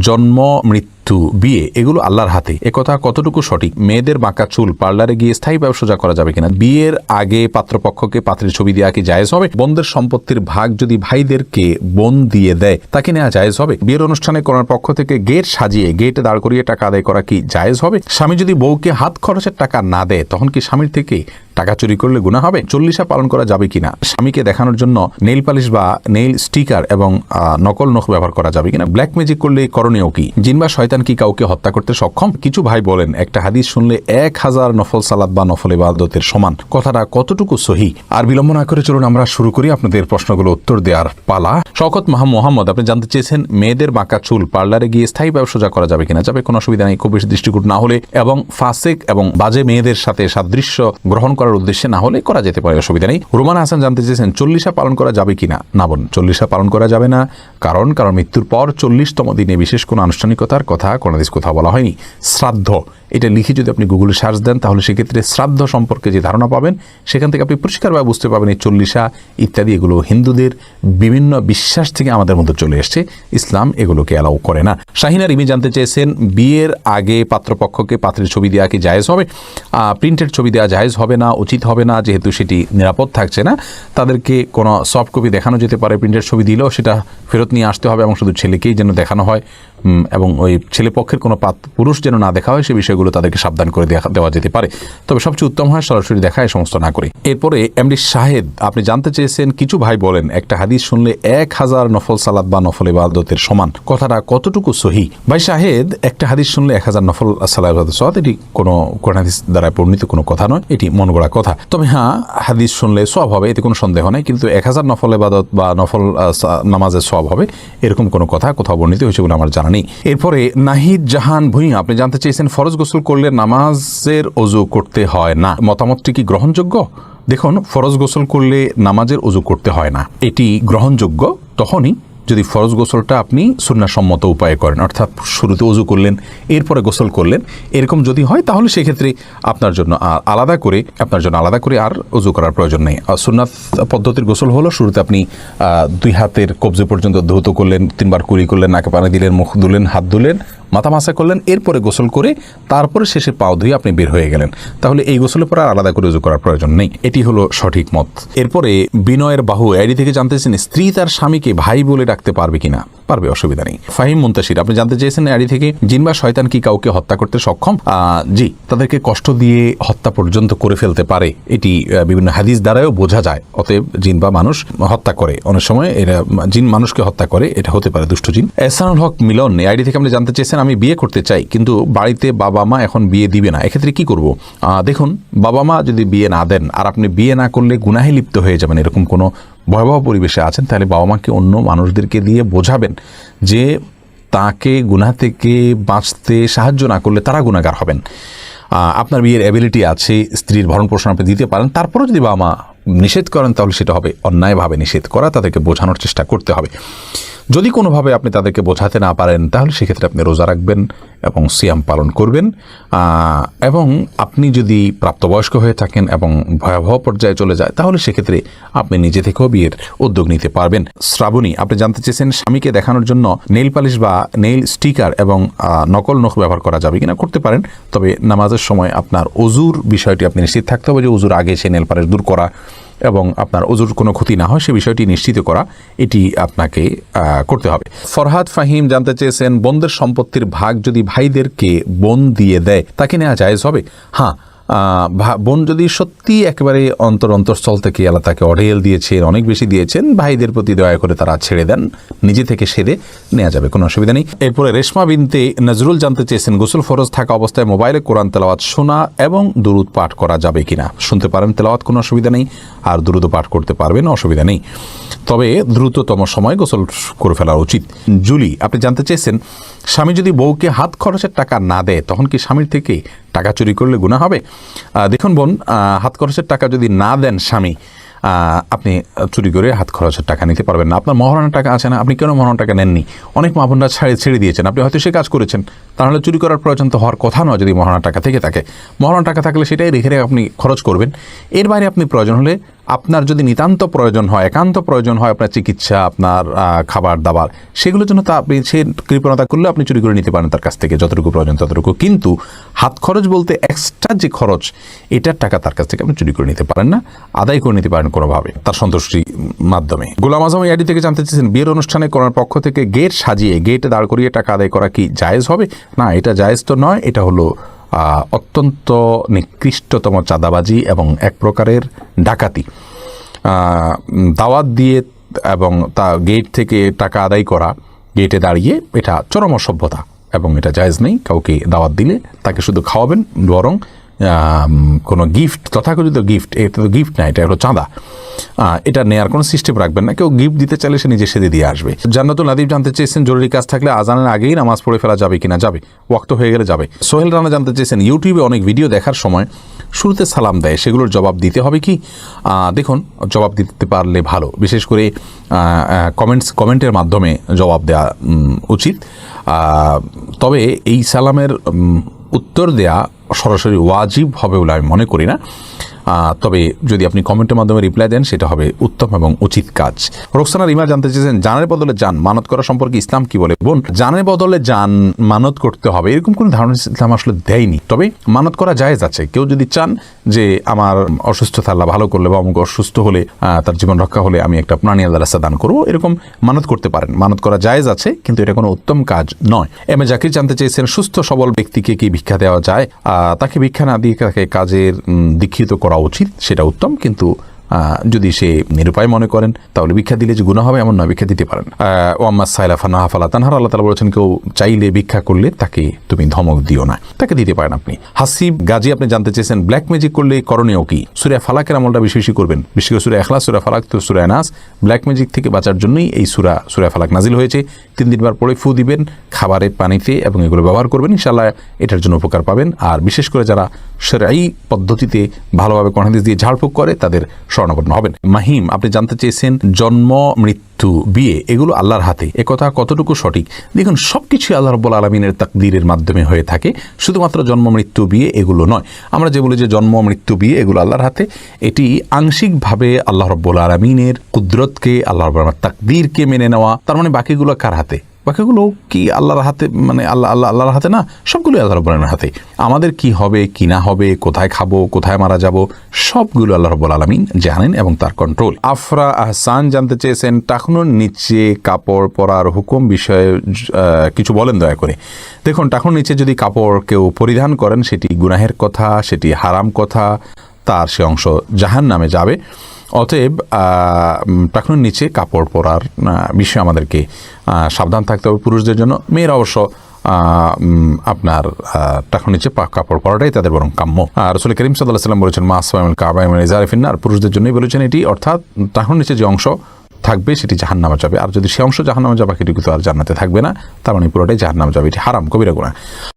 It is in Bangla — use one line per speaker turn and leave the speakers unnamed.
জন্ম মৃত্যু বিয়ে, এগুলো আল্লাহর হাতে একথা কতটুকু সঠিক? মেয়েদের বাঁকা চুল, পার্লারে গিয়ে স্থায়ীভাবে সোজা করা যাবে কিনা? বিয়ের আগে পাত্রপক্ষকে পাত্রের ছবি দেওয়া কি জায়েজ হবে? বোনদের সম্পত্তির ভাগ যদি ভাইদেরকে বোন দিয়ে দেয় তাকে নেওয়া জায়েজ হবে? বিয়ের অনুষ্ঠানে করার পক্ষ থেকে গেট সাজিয়ে, গেটে দাঁড় করিয়ে টাকা আদায় করা কি জায়েজ হবে? স্বামী যদি বউকে হাত খরচের টাকা না দেয়, তখন কি স্বামীর থেকে টাকা চুরি করলে গুণা হবে? চল্লিশা পালন করা যাবে কিনা? স্বামীকে দেখানোর জন্য নেইল পালিশ বা নেইল স্টিকার এবং নকল নখ ব্যবহার করা যাবে কিনা? ব্ল্যাক ম্যাজিক করলে করণীয় কি? জিন বা শয়তান কি কাউকে হত্যা করতে সক্ষম? কিছু ভাই বলেন, একটা হাদিস শুনলে এক হাজার নফল সালাদ বা নফল ইবাদতের সমান। কথাটা কতটুকু সহি? আর বিলম্ব না করে চলুন, আমরা শুরু করি আপনাদের প্রশ্নগুলো উত্তর দেওয়ার পালা। শকত মাহা মোহাম্মদ, আপনি জানতে চেয়েছেন মেয়েদের বাঁকা চুল পার্লারে গিয়ে স্থায়ী ব্যবসা করা যাবে কিনা? যাবে, কোনো অসুবিধা নেই, খুব বেশি দৃষ্টিকূট না হলে এবং ফাসেক এবং বাজে মেয়েদের সাথে সাদৃশ্য গ্রহণ করার উদ্দেশ্যে না হলে করা যেতে পারে, অসুবিধা নেই। রোমান হাসান জানতে চেয়েছেন, চল্লিশা পালন করা যাবে কিনা? না বোন, চল্লিশা পালন করা যাবে না। কারণ কারণ মৃত্যুর পর চল্লিশতম দিনে বিশেষ কোনো আনুষ্ঠানিকতার কথা কোনো দিন কোথাও বলা হয়নি। শ্রাদ্ধ। এটা লিখে যদি আপনি গুগলে সার্চ দেন, তাহলে সেক্ষেত্রে শ্রাদ্ধ সম্পর্কে যে ধারণা পাবেন, সেখান থেকে আপনি পরিষ্কারভাবে বুঝতে পারবেন এই চল্লিশা ইত্যাদি, এগুলো হিন্দুদের বিভিন্ন বিশ্বাস থেকে আমাদের মধ্যে চলে এসছে। ইসলাম এগুলোকে অ্যালাউ করে না। শাহিনা রিমি জানতে চেয়েছেন, বিয়ের আগে পাত্রপক্ষকে পাত্রের ছবি দেওয়া কি জায়েজ হবে? প্রিন্টেড ছবি দেওয়া জায়েজ হবে না, উচিত হবে না, যেহেতু সেটি নিরাপদ থাকছে না। তাদেরকে কোনো সফট কপি দেখানো যেতে পারে প্রিন্টেড ছবি দিলেও, সেটা ফেরত নিয়ে আসতে হবে এবং শুধু ছেলেকেই যেন দেখানো হয় এবং ওই ছেলে পক্ষের কোনো পুরুষ যেন না দেখা হয়, সে বিষয়গুলো তাদেরকে সাবধান করে দেওয়া যেতে পারে। তবে সবচেয়ে উত্তম হয় সরাসরি দেখা সমস্ত না করে এরপরে এমডি শাহেদ, আপনি জানতে চেয়েছেন, কিছু ভাই বলেন, একটা হাদিস শুনলে এক হাজার নফল সালাদ বা নফল ইবাদতের সমান। কথাটা কতটুকু সহি? ভাই শাহেদ, একটা হাদিস শুনলে এক হাজার নফল সালাদ সালাদ এটি কোনো কোরআন হাদিস দ্বারা বর্ণিত কোনো কথা নয়, এটি মন গড়া কথা। তবে হ্যাঁ হাদিস শুনলে সব হবে, এতে কোনো সন্দেহ নেই, কিন্তু এক হাজার নফল ইবাদত বা নফল নামাজের সব হবে, এরকম কোনো কথা কোথাও বর্ণিত হয়েছে বলে আমার জানা নেই। এরপরে নাহিদ জাহান ভুঁইয়া, আপনি জানতে চেয়েছেন, ফরজ গোসল করলে নামাজের অজু করতে হয় না। মতামতটি কি গ্রহণযোগ্য? দেখুন, ফরজ গোসল করলে নামাজের অজু করতে হয় না। এটি গ্রহণযোগ্য তখনই যদি ফরজ গোসলটা আপনি সুন্নাসম্মত উপায়ে করেন, অর্থাৎ শুরুতে অজু করলেন, এরপরে গোসল করলেন, এরকম যদি হয়, তাহলে সেক্ষেত্রে আপনার জন্য আ- আলাদা করে, আপনার জন্য আলাদা করে আর অজু করার প্রয়োজন নেই। আর সুন্নাত পদ্ধতির গোসল হলো, শুরুতে আপনি দুই হাতের কবজি পর্যন্ত ধৌত করলেন, তিনবার কুড়ি করলেন, নাকে পানি দিলেন, মুখ ধুলেন, হাত ধুলেন মাথা মাসা করলেন, এরপরে গোসল করে তারপরে শেষে পাও ধুয়ে আপনি বের হয়ে গেলেন। তাহলে এই গোসলের পর আর আলাদা করে উজু করার প্রয়োজন নেই। এটি হলো সঠিক মত। এরপরে বিনয়ের বাহু এডি থেকে জানতেছেন স্ত্রী তার স্বামীকে ভাই বলে ডাকতে পারবে কিনা? পারবে, অসুবিধা নেই। ফাহিম মুন্তাসির, আপনি জানতে চেয়েছেন এডি থেকে, জিন বা শয়তান কি কাউকে হত্যা করতে সক্ষম? জি, তাদেরকে কষ্ট দিয়ে হত্যা পর্যন্ত করে ফেলতে পারে। এটি বিভিন্ন হাদিস দ্বারাও বোঝা যায়। অতএব জিন বা মানুষ হত্যা করে। অনেক সময় এরা, জিন মানুষকে হত্যা করে, এটা হতে পারে দুষ্ট জিন। এহসানুল হক মিলন আইডি থেকে আপনি জানতে চেয়েছেন আমি বিয়ে করতে চাই, কিন্তু বাড়িতে বাবা মা এখন বিয়ে দিবে না, এক্ষেত্রে কি করব? দেখুন, বাবা মা যদি বিয়ে না দেন আর আপনি বিয়ে না করলে গুনাহে লিপ্ত হয়ে যাবেন, এরকম কোনো ভয়াবহ পরিবেশে আছেন, তাহলে বাবা মাকে অন্য মানুষদেরকে দিয়ে বোঝাবেন যে তাকে গুনাহ থেকে বাঁচতে সাহায্য না করলে তারা গুণাগার হবেন। আপনার বিয়ের অ্যাবিলিটি আছে, স্ত্রীর ভরণ পোষণ আপনি দিতে পারেন, তারপরেও যদি বাবা মা নিষেধ করেন তাহলে সেটা হবে অন্যায়ভাবে নিষেধ করা, তাদেরকে বোঝানোর চেষ্টা করতে হবে। যদি কোনোভাবে আপনি তাদেরকে বোঝাতে না পারেন, তাহলে সেক্ষেত্রে আপনি রোজা রাখবেন এবং সিয়াম পালন করবেন। এবং আপনি যদি প্রাপ্তবয়স্ক হয়ে থাকেন এবং ভয়াবহ পর্যায়ে চলে যায়, তাহলে সেক্ষেত্রে আপনি নিজে থেকেও বিয়ের উদ্যোগ নিতে পারবেন। শ্রাবণী, আপনি জানতে চেয়েছেন, স্বামীকে দেখানোর জন্য নেইল পালিশ বা নেইল স্টিকার এবং নকল নখ ব্যবহার করা যাবে কিনা করতে পারেন। তবে নামাজের সময় আপনার অজুর বিষয়টি আপনি নিশ্চিত থাকতে হবে যে অজুর আগে সে নেল পালিশ দূর করা এবং আপনার অজুর কোনো ক্ষতি না হয়, সে বিষয়টি নিশ্চিত করা এটি আপনাকে করতে হবে। ফরহাদ ফাহিম জানতে চেয়েছেন, বোনদের সম্পত্তির ভাগ যদি ভাইদেরকে বোন দিয়ে দেয়, তাকে নেওয়া জায়েজ হবে? হ্যাঁ বোন যদি সত্যি একেবারে অন্তর অন্তঃস্থল থেকে আল্লাহ তাকে অঢেল দিয়েছেন, অনেক বেশি দিয়েছেন, ভাইদের প্রতি দয়া করে তারা ছেড়ে দেন, নিজে থেকে সেরে নেওয়া যাবে, কোনো অসুবিধা নেই। এরপরে রেশমা বিনতে নজরুল জানতে চেয়েছেন, গোসল ফরজ থাকা অবস্থায় মোবাইলে কোরআন তেলাওয়াত শোনা এবং দুরুদ পাঠ করা যাবে কিনা? শুনতে পারেন, তেলাওয়াত কোনো অসুবিধা নেই, আর দুরুদ পাঠ করতে পারবেন, অসুবিধা নেই। তবে দ্রুততম সময় গোসল করে ফেলা উচিত। জুলি, আপনি জানতে চেয়েছেন, স্বামী যদি বউকে হাত খরচের টাকা না দেয়, তখন কি স্বামীর থেকে টাকা চুরি করলে গুণা হবে? দেখুন বোন হাত খরচের টাকা যদি না দেন স্বামী আপনি চুরি করে হাত খরচের টাকা নিতে পারবেন না। আপনার মহারণার টাকা আছে না, আপনি কেন মহারণার টাকা নেননি? অনেক মা বোনরা ছাড়ে, ছেড়ে দিয়েছেন, আপনি হয়তো সে কাজ করেছেন। তাহলে চুরি করার প্রয়োজন তো হওয়ার কথা নয় যদি মহারণার টাকা থেকে থাকে। মহারণার টাকা থাকলে সেটাই রেখে আপনি খরচ করবেন। এর বাইরে আপনি প্রয়োজন হলে আপনার যদি নিতান্ত প্রয়োজন হয়, একান্ত প্রয়োজন হয় আপনার চিকিৎসা, আপনার খাবার, দাবার, সেগুলোর জন্য তা আপনি সে কৃপণতা করলে আপনি চুরি করে নিতে পারেন তার কাছ থেকে, যতটুকু প্রয়োজন ততটুকু। কিন্তু হাত খরচ বলতে এক্সট্রা যে খরচ, এটার টাকা তার কাছ থেকে আপনি চুরি করে নিতে পারেন না, আদায় করে নিতে পারেন কোনোভাবে তার সন্তুষ্টির মাধ্যমে। গোলাম আজম আইডি থেকে জানতে চেয়েছেন, বিয়ের অনুষ্ঠানে করার পক্ষ থেকে গেট সাজিয়ে, গেটে দাঁড় করিয়ে টাকা আদায় করা কি জায়েজ হবে? না, এটা জায়েজ তো নয়, এটা হলো অত্যন্ত নিকৃষ্টতম চাঁদাবাজি এবং এক প্রকারের ডাকাতি। দাওয়াত দিয়ে এবং তা গেট থেকে টাকা আদায় করা, গেটে দাঁড়িয়ে এটা চরম অসভ্যতা এবং এটা জায়জ নেই। কাউকে দাওয়াত দিলে তাকে শুধু খাওয়াবেন বরং কোনো গিফট তথাকথিত গিফট এটা তো গিফট না, এটা হলো চাঁদা। এটা নেয়ার কোনো সিস্টেম রাখবেন না, কেউ গিফট দিতে চাইলে সে নিজে সেদে দিয়ে আসবে। জান্নাতুল নাদিব জানতে চেয়েছেন, জরুরি কাজ থাকলে আজানের আগেই নামাজ পড়ে ফেলা যাবে কিনা? যাবে, ওয়াক্ত হয়ে গেলে যাবে। সোহেল রানা জানতে চেয়েছেন, ইউটিউবে অনেক ভিডিও দেখার সময় শুরুতে সালাম দেয়, সেগুলোর জবাব দিতে হবে কি? দেখুন, জবাব দিতে পারলে ভালো, বিশেষ করে কমেন্টস কমেন্টের মাধ্যমে জবাব দেওয়া উচিত। তবে এই সালামের উত্তর দেয়া সরাসরি ওয়াজিব হবে বলে আমি মনে করি না। তবে যদি আপনি কমেন্টের মাধ্যমে রিপ্লাই দেন, সেটা হবে উত্তম এবং উচিত কাজ। রোকসানা রিমা জানতে চেয়েছেন, জানের বদলে যান, মানত করা সম্পর্কে ইসলাম কি বলে? বোন, জানের বদলে যান, মানত করতে হবে, এরকম কোনো ধারণা ইসলাম আসলে দেয়নি। তবে মানত করা জায়েজ আছে। কেউ যদি চান যে আমার অসুস্থতা আল্লাহ ভালো করলে বা আমাকে অসুস্থ হলে তার জীবন রক্ষা হলে আমি একটা প্রাণী আল্লাহ রাস্তা দান করব, এরকম মানত করতে পারেন। মানত করা জায়েজ আছে, কিন্তু এটা কোনো উত্তম কাজ নয়। এম এ জাকির জানতে চেয়েছেন, সুস্থ সবল ব্যক্তিকে কি ভিক্ষা দেওয়া যায়? তাকে ভিক্ষা না দিয়ে তাকে কাজের দীক্ষিত করা উচিত সেটা উত্তম কিন্তু যদি সে নিরুপায় মনে করেন, তাহলে ভিক্ষা দিলে যে গুণা হবে এমন নয়, ভিক্ষা দিতে পারেন ওয়াম্মা সাইলা ফানা হাফালা তানহার, আল্লাহ তালা বলেছেন, কেউ চাইলে ভিক্ষা করলে তাকে তুমি ধমক দিও না। তাকে দিতে পারেন আপনি। হাসিব গাজী, আপনি জানতে চেয়েছেন ব্ল্যাক ম্যাজিক করলে করণীয় কি? সুরিয়া ফালাকের আমলটা বেশি বেশি করবেন। বিশেষ করে সুরা এখলাস সুরা ফালাক, তো সুরা নাস। ব্ল্যাক ম্যাজিক থেকে বাঁচার জন্যই এই সুরা সুরা ফালাক নাজিল হয়েছে। তিন দিনবার পরে ফু দিবেন, খাবারে পানিতে এবং এগুলো ব্যবহার করবেন। ইনশাল্লাহ এটার জন্য উপকার পাবেন। আর বিশেষ করে যারা সেরাই পদ্ধতিতে ভালোভাবে কর্নাদিস দিয়ে ঝাড়ফুঁক করে, তাদের স্বর্ণপন্ন হবেন। মাহিম, আপনি জানতে চেয়েছেন জন্ম, মৃত্যু, বিয়ে, এগুলো আল্লাহর হাতে। একথা কতটুকু সঠিক? দেখুন সব কিছুই আল্লাহ রব্বুল আলমিনের তাকদিরের মাধ্যমে হয়ে থাকে। শুধুমাত্র জন্ম, মৃত্যু, বিয়ে, এগুলো নয়। আমরা যে বলি যে জন্ম, মৃত্যু, বিয়ে, এগুলো আল্লাহর হাতে। এটি আংশিকভাবে আল্লাহ রব্বুল আলমিনের কুদরতকে, আল্লাহ রব্বুল তাকদিরকে মেনে নেওয়া। তার মানে বাকিগুলো কার হাতে? বাকিগুলো কি আল্লাহর হাতে মানে আল্লাহ আল্লাহ, আল্লাহর হাতে না? সবগুলো আল্লাহ রব্বুল হাতে আমাদের কি হবে, কি না হবে, কোথায় খাব, কোথায় মারা যাব, সবগুলো আল্লাহ রব্বুল আলমিন জানেন এবং তার কন্ট্রোল আফরা আহসান জানতে চেয়েছেন টাকনুর নিচে কাপড় পরার হুকুম বিষয়ে কিছু বলেন দয়া করে। দেখুন টাকনুর নিচে যদি কাপড় কেউ পরিধান করেন, সেটি গুনাহের কথা, সেটি হারাম কথা, তার সে অংশ জাহান নামে যাবে। অতএব টাকনুর নিচে কাপড় পরার বিষয়ে আমাদেরকে সাবধান থাকতে হবে পুরুষদের জন্য। মেয়েরা অবশ্য আপনার টাকুর নিচে কাপড় পরাটাই তাদের বরং কাম্য। আর রসুল করিম সাল্লাহ সাল্লাম বলেছেন, মা আসমাইমুল কাবা ইজারিফিন আর পুরুষদের জন্যই বলেছেন এটি, অর্থাৎ টাকুর নিচে যে অংশ থাকবে সেটি জাহান নামা যাবে। আর যদি সে অংশ জাহান নামা যাবে, বাকিটুকু তো আর জান্নাতে থাকবে না। তার মানে পুরোটাই জাহান নামা যাবে। এটি হারাম, কবিরা গুণা